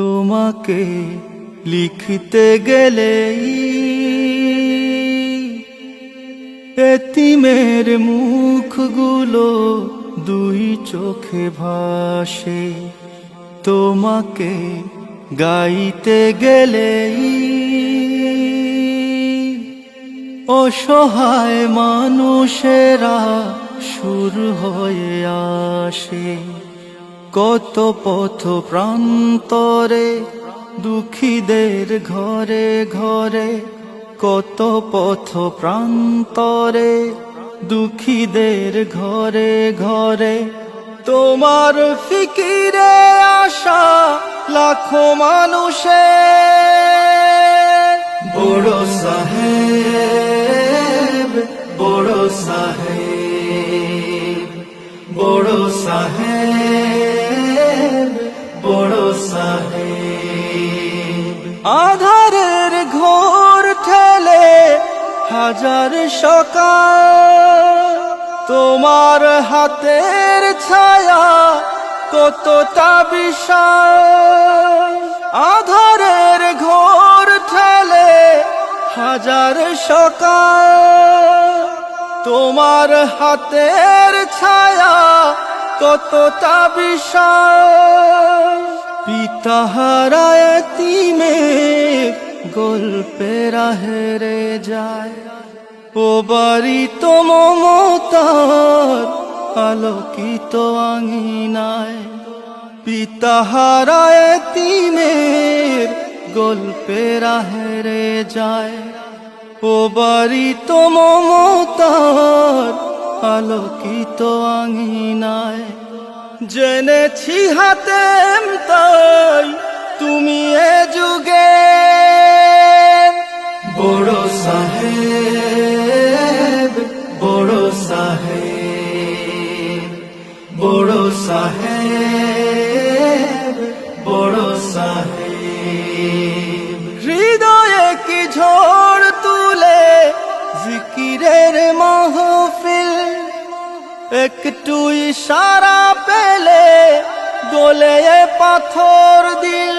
তোমাকে লিখতে গেলেই এতিমের মুখগুলো দুই চোখে ভাসে। তোমাকে গাইতে গেলেই অসহায় মানুষেরা সুর হয়ে আসে। কত পথ প্রান্তরে দুঃখীদের ঘরে ঘরে, কত পথ প্রান্তরে দুঃখীদের ঘরে ঘরে। তোমার ফিকিরে আসা লাখো মানুষে, বড় সাহেব বড় সাহেব বড় সাহেব। আধারের ঘোর ঠেলে হাজার সকাল। তোমার হাতের ছায়া কতটা বিশাল। আধারের ঘোর ঠেলে হাজার সকাল। তোমার হাতের ছায়া কতটা বিশাল। পিতাহারা এতিমে গল্পের হেরে যায়। ও বাড়ি তো মমতার, আলোকিত আঙিনায়। পিতাহারা এতিমের গল্পের হেরে যায়। ও বাড়ি তো মমতার, আলোকিত আঙিনায়। জেনেছি হাতেম সাহেব, বড় সাহেব। হৃদয়ে কি ঝড় তুলে জিকিরের মাহফিল? একটু ইশারা পেলে গলে পাথর দিল।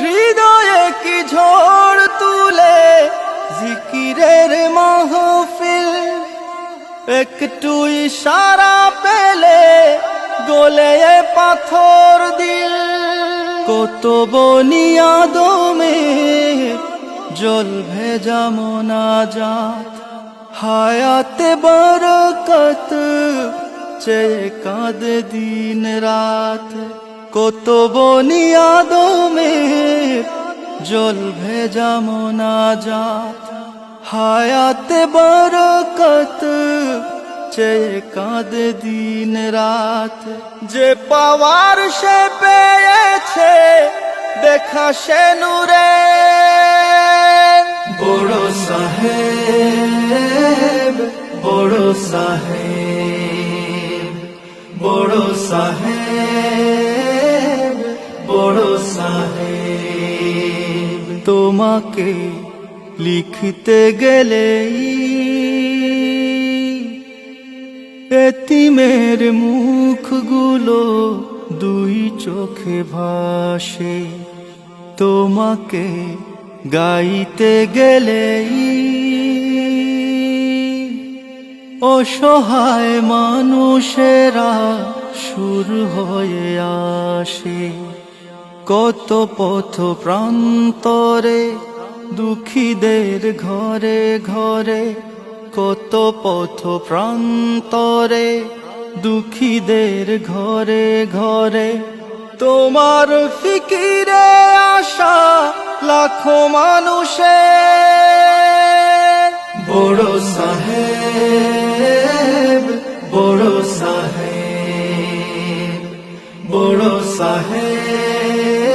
হৃদয়ে কি ঝড় তুলে জিকিরের মাহফিল? একটু ইশারা পেলে গলে পাথর দিল। কত বনিয়াদমে জল ভেজা মোনাজাত। হায়াতে বরকত চেয়ে কাঁদে দিন রাত। কত বনিয়াদমে জল ভেজা মোনাজাত। হায়াতে বরকত চেয়ে কাঁদে দিন রাত। যে পাওয়ার সে পেয়েছে দেখা সে নূরে। বড় সাহেব বড় সাহেব বড় সাহেব বড় সাহেব। তোমাকে লিখতে গেলেই এতিমের মুখগুলো দুই চোখে ভাসে। তোমাকে গাইতে গেলেই অসহায় মানুষেরা সুর হয়ে আসে। কত পথ প্রান্তরে দুঃখীদের ঘরে ঘরে কত পথ প্রান্তরে দুঃখীদের ঘরে ঘরে। তোমার ফিকিরে আশা লাখো মানুষের বড় সাহেব বড় সাহেব বড় সাহেব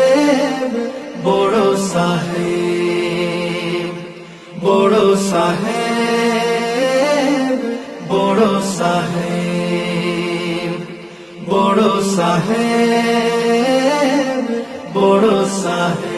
বড় সাহেব বড় সাহেব। বড় সাহেব বড় সাহেব বড় সাহেব।